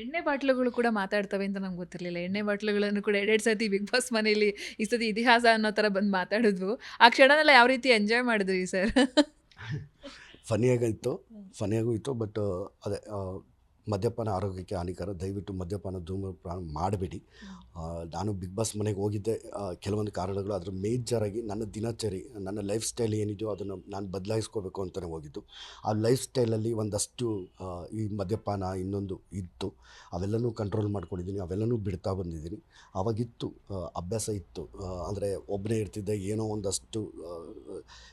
ಎಣ್ಣೆ ಬಾಟ್ಲುಗಳು ಕೂಡ ಮಾತಾಡ್ತವೆ ಅಂತ ನಮ್ಗೆ ಗೊತ್ತಿರಲಿಲ್ಲ. ಎಣ್ಣೆ ಬಾಟ್ಲುಗಳನ್ನು ಕೂಡ ಎರಡೆರಡು ಸತಿ ಬಿಗ್ ಬಾಸ್ ಮನೇಲಿ ಈ ಸತಿ ಇತಿಹಾಸ ಅನ್ನೋ ಥರ ಬಂದು ಮಾತಾಡಿದ್ವು. ಆ ಕ್ಷಣನೆಲ್ಲ ಯಾವ ರೀತಿ ಎಂಜಾಯ್ ಮಾಡಿದ್ರಿ ಸರ್ ಫನಿಯಾಗಿತ್ತು ಫನಿಯಾಗೂ ಇತ್ತು ಬಟ್ ಅದೇ ಮದ್ಯಪಾನ ಆರೋಗ್ಯಕ್ಕೆ ಹಾನಿಕರ. ದಯವಿಟ್ಟು ಮದ್ಯಪಾನ ಧೂಮಪಾನ ಮಾಡಬೇಡಿ. ನಾನು ಬಿಗ್ ಬಾಸ್ ಮನೆಗೆ ಹೋಗಿದ್ದೆ. ಕೆಲವೊಂದು ಕಾರಣಗಳು ಅದರ ಮೇಜರಾಗಿ ನನ್ನ ದಿನಚರಿ ನನ್ನ ಲೈಫ್ ಸ್ಟೈಲ್ ಏನಿದೆಯೋ ಅದನ್ನು ನಾನು ಬದಲಾಯಿಸ್ಕೋಬೇಕು ಅಂತಲೇ ಹೋಗಿದ್ದು. ಆ ಲೈಫ್ ಸ್ಟೈಲಲ್ಲಿ ಒಂದಷ್ಟು ಈ ಮದ್ಯಪಾನ ಇನ್ನೊಂದು ಇತ್ತು. ಅವೆಲ್ಲನೂ ಕಂಟ್ರೋಲ್ ಮಾಡ್ಕೊಂಡಿದ್ದೀನಿ. ಅವೆಲ್ಲನೂ ಬಿಡ್ತಾ ಬಂದಿದ್ದೀನಿ. ಅವಾಗಿತ್ತು ಅಭ್ಯಾಸ ಇತ್ತು. ಅಂದರೆ ಒಬ್ಬನೇ ಇರ್ತಿದ್ದೆ ಏನೋ ಒಂದಷ್ಟು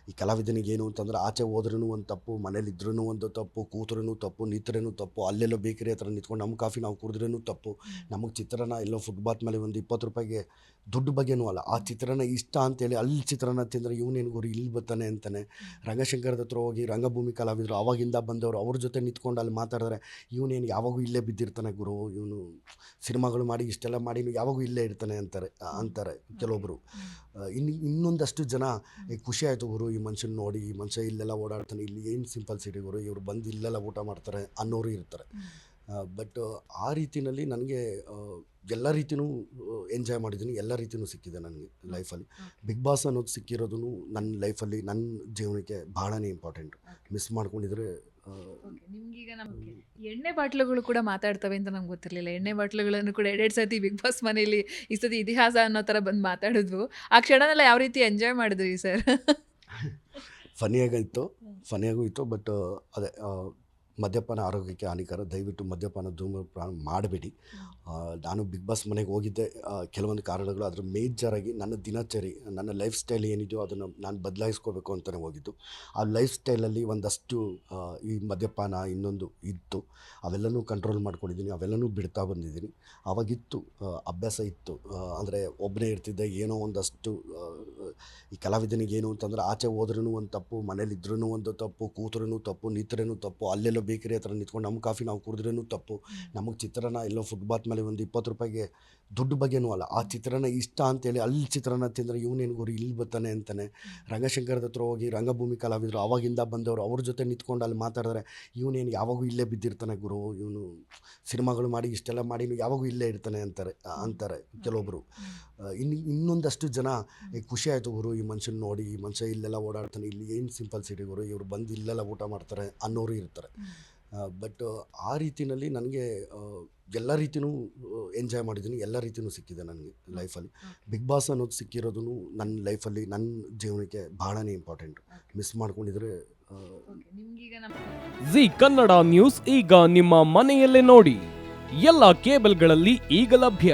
ಈ ಕಲಾವಿದನಿಗೇನು ಅಂತಂದ್ರೆ ಆಚೆ ಹೋದ್ರೂ ಒಂದು ತಪ್ಪು ಮನೇಲಿದ್ರೂ ಒಂದು ತಪ್ಪು ಕೂತ್ರೂ ತಪ್ಪು ನಿಂತ್ರೂ ತಪ್ಪು ಅಲ್ಲೆಲ್ಲೋ ಬೇಕರಿ ಹತ್ರ ನಿಂತ್ಕೊಂಡು ನಮ್ಮ ಕಾಫಿ ನಾವು ಕುಡಿದ್ರೂ ತಪ್ಪು. ನಮಗೆ ಚಿತ್ರಾನ್ನ ಎಲ್ಲೋ ಫುಟ್ಬಾತ್ ಮೇಲೆ ಒಂದು ಇಪ್ಪತ್ತು ರೂಪಾಯಿಗೆ ದುಡ್ಡು ಬಗ್ಗೆನೂ ಅಲ್ಲ. ಆ ಚಿತ್ರಾನ್ನ ಇಷ್ಟ ಅಂತೇಳಿ ಅಲ್ಲಿ ಚಿತ್ರಾನ್ನ ತಿಂದರೆ ಇವನೇನು ಗುರು ಇಲ್ಲಿ ಬರ್ತಾನೆ ಅಂತಾನೆ. ರಂಗಶಂಕರದ ಹತ್ರ ಹೋಗಿ ರಂಗಭೂಮಿ ಕಲಾವಿದರು ಅವಾಗಿಂದ ಬಂದವರು ಅವ್ರ ಜೊತೆ ನಿಂತ್ಕೊಂಡು ಅಲ್ಲಿ ಮಾತಾಡಿದ್ರೆ ಇವನೇನು ಯಾವಾಗೂ ಇಲ್ಲೇ ಬಿದ್ದಿರ್ತಾನೆ ಗುರು ಇವನು ಸಿನಿಮಾಗಳು ಮಾಡಿ ಇಷ್ಟೆಲ್ಲ ಮಾಡಿ ಯಾವಾಗೂ ಇಲ್ಲೇ ಇರ್ತಾನೆ ಅಂತಾರೆ ಅಂತಾರೆ ಕೆಲವೊಬ್ಬರು ಇನ್ನು ಇನ್ನೊಂದಷ್ಟು ಜನ ಖುಷಿ ಆಯಿತು ಗುರು ಈ ಮನುಷ್ಯನ ನೋಡಿ ಈ ಮನುಷ್ಯ ಇಲ್ಲೆಲ್ಲ ಓಡಾಡ್ತಾನೆ ಇಲ್ಲಿ ಏನು ಸಿಂಪಲ್ ಸಿಟಿ ಗುರು ಇವರು ಬಂದು ಇಲ್ಲೆಲ್ಲ ಊಟ ಮಾಡ್ತಾರೆ ಅನ್ನೋರು ಇರ್ತಾರೆ. ಬಟ್ ಆ ರೀತಿನಲ್ಲಿ ನನಗೆ ಎಲ್ಲ ರೀತಿಯೂ ಎಂಜಾಯ್ ಮಾಡಿದ್ದೀನಿ ಎಲ್ಲ ರೀತಿಯೂ ಸಿಕ್ಕಿದೆ ನನಗೆ ಲೈಫಲ್ಲಿ ಬಿಗ್ ಬಾಸ್ ಅನ್ನೋದು ಸಿಕ್ಕಿರೋದು ನನ್ನ ಲೈಫಲ್ಲಿ ನನ್ನ ಜೀವನಕ್ಕೆ ಬಹಳನೇ ಇಂಪಾರ್ಟೆಂಟ್ ಮಿಸ್ ಮಾಡ್ಕೊಂಡಿದ್ರೆ ನಿಮ್ಗೀಗ ನಮಗೆ ಎಣ್ಣೆ ಬಾಟ್ಲುಗಳು ಕೂಡ ಮಾತಾಡ್ತವೆ ಅಂತ ನಮ್ಗೆ ಗೊತ್ತಿರಲಿಲ್ಲ. ಎಣ್ಣೆ ಬಾಟ್ಲುಗಳನ್ನು ಕೂಡ ಎರಡೆರಡು ಸತಿ ಬಿಗ್ ಬಾಸ್ ಮನೇಲಿ ಈ ಸತಿ ಇತಿಹಾಸ ಅನ್ನೋ ಥರ ಬಂದು ಮಾತಾಡಿದ್ವು. ಆ ಕ್ಷಣನೆಲ್ಲ ಯಾವ ರೀತಿ ಎಂಜಾಯ್ ಮಾಡಿದ್ರಿ ಸರ್ ಫನಿಯಾಗಿತ್ತು ಫನಿಯಾಗೂ ಇತ್ತು ಬಟ್ ಅದೇ ಮದ್ಯಪಾನ ಆರೋಗ್ಯಕ್ಕೆ ಹಾನಿಕರ. ದಯವಿಟ್ಟು ಮದ್ಯಪಾನ ಧೂಮಪಾನ ಮಾಡಬೇಡಿ. ನಾನು ಬಿಗ್ ಬಾಸ್ ಮನೆಗೆ ಹೋಗಿದ್ದೆ. ಕೆಲವೊಂದು ಕಾರಣಗಳು ಅದರ ಮೇಜರಾಗಿ ನನ್ನ ದಿನಚರಿ ನನ್ನ ಲೈಫ್ ಸ್ಟೈಲ್ ಏನಿದೆಯೋ ಅದನ್ನು ನಾನು ಬದಲಾಯಿಸ್ಕೋಬೇಕು ಅಂತಲೇ ಹೋಗಿದ್ದು. ಆ ಲೈಫ್ ಸ್ಟೈಲಲ್ಲಿ ಒಂದಷ್ಟು ಈ ಮದ್ಯಪಾನ ಇನ್ನೊಂದು ಇತ್ತು. ಅವೆಲ್ಲನೂ ಕಂಟ್ರೋಲ್ ಮಾಡ್ಕೊಂಡಿದ್ದೀನಿ ಅವೆಲ್ಲನೂ ಬಿಡ್ತಾ ಬಂದಿದ್ದೀನಿ. ಅವಾಗಿತ್ತು ಅಭ್ಯಾಸ ಇತ್ತು. ಅಂದರೆ ಒಬ್ಬನೇ ಇರ್ತಿದ್ದೆ ಏನೋ ಒಂದಷ್ಟು ಈ ಕಲಾವಿದನಿಗೇನು ಅಂತಂದ್ರೆ ಆಚೆ ಹೋದ್ರೂ ಒಂದು ತಪ್ಪು ಮನೇಲಿದ್ರೂ ಒಂದು ತಪ್ಪು ಕೂತ್ರೂ ತಪ್ಪು ನಿಂತ್ರೂ ತಪ್ಪು ಅಲ್ಲೆಲ್ಲೋ ಬೇಕರಿ ಹತ್ರ ನಿಂತ್ಕೊಂಡು ನಮ್ಮ ಕಾಫಿ ನಾವು ಕುಡಿದ್ರೂ ತಪ್ಪು. ನಮಗೆ ಚಿತ್ರಾನ್ನ ಎಲ್ಲೋ ಫುಟ್ಬಾತ್ ಮೇಲೆ ಒಂದು ಇಪ್ಪತ್ತು ರೂಪಾಯಿಗೆ ದುಡ್ಡು ಬಗ್ಗೆನೂ ಅಲ್ಲ ಆ ಚಿತ್ರಾನ್ನ ಇಷ್ಟ ಅಂತೇಳಿ ಅಲ್ಲಿ ಚಿತ್ರಾನ್ನ ತಿಂದರೆ ಇವನೇನು ಗುರು ಇಲ್ಲಿ ಬರ್ತಾನೆ ಅಂತಾನೆ. ರಂಗಶಂಕರದ ಹತ್ರ ಹೋಗಿ ರಂಗಭೂಮಿ ಕಲಾವಿದರು ಅವಾಗಿಂದ ಬಂದವರು ಅವ್ರ ಜೊತೆ ನಿಂತ್ಕೊಂಡು ಅಲ್ಲಿ ಮಾತಾಡಿದ್ರೆ ಇವನೇನು ಯಾವಾಗೂ ಇಲ್ಲೇ ಬಿದ್ದಿರ್ತಾನೆ ಗುರು ಇವನು ಸಿನಿಮಾಗಳು ಮಾಡಿ ಇಷ್ಟೆಲ್ಲ ಮಾಡಿ ಯಾವಾಗೂ ಇಲ್ಲೇ ಇರ್ತಾನೆ ಅಂತಾರೆ ಅಂತಾರೆ ಕೆಲವೊಬ್ಬರು ಇನ್ನು ಇನ್ನೊಂದಷ್ಟು ಜನ ಖುಷಿಯಾಯಿತು ಖುಷಿ ಆಯಿತು ಗುರು ಈ ಮನುಷ್ಯನ ನೋಡಿ ಈ ಮನುಷ್ಯ ಇಲ್ಲೆಲ್ಲ ಓಡಾಡ್ತಾನೆ ಇಲ್ಲಿ ಏನು ಸಿಂಪಲ್ ಸಿಟಿ ಇವರು ಇವ್ರು ಬಂದು ಇಲ್ಲೆಲ್ಲ ಊಟ ಮಾಡ್ತಾರೆ ಅನ್ನೋರು ಇರ್ತಾರೆ. ಬಟ್ ಆ ರೀತಿಯಲ್ಲಿ ನನಗೆ ಎಲ್ಲ ರೀತಿಯೂ ಎಂಜಾಯ್ ಮಾಡಿದ್ದೀನಿ ಎಲ್ಲ ರೀತಿಯೂ ಸಿಕ್ಕಿದೆ ನನಗೆ ಲೈಫಲ್ಲಿ ಬಿಗ್ ಬಾಸ್ ಅನ್ನೋದು ಸಿಕ್ಕಿರೋದು ನನ್ನ ಲೈಫಲ್ಲಿ ನನ್ನ ಜೀವನಕ್ಕೆ ಭಾಳನೇ ಇಂಪಾರ್ಟೆಂಟ್ ಮಿಸ್ ಮಾಡ್ಕೊಂಡಿದ್ರೆ ಜಿ ಕನ್ನಡ ನ್ಯೂಸ್ ಈಗ ನಿಮ್ಮ ಮನೆಯಲ್ಲೇ ನೋಡಿ. ಎಲ್ಲ ಕೇಬಲ್ಗಳಲ್ಲಿ ಈಗ ಲಭ್ಯ.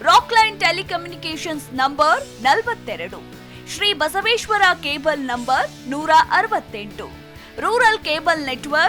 ರಾಕ್ಲೈನ್ ಟೆಲಿಕಮ್ಯುನಿಕೇಶನ್ಸ್ ನಂಬರ್ ನಲವತ್ತೆರಡು. ಶ್ರೀ ಬಸವೇಶ್ವರ ಕೇಬಲ್ ನಂಬರ್ ನೂರ ಅರವತ್ತೆಂಟು. Rural cable network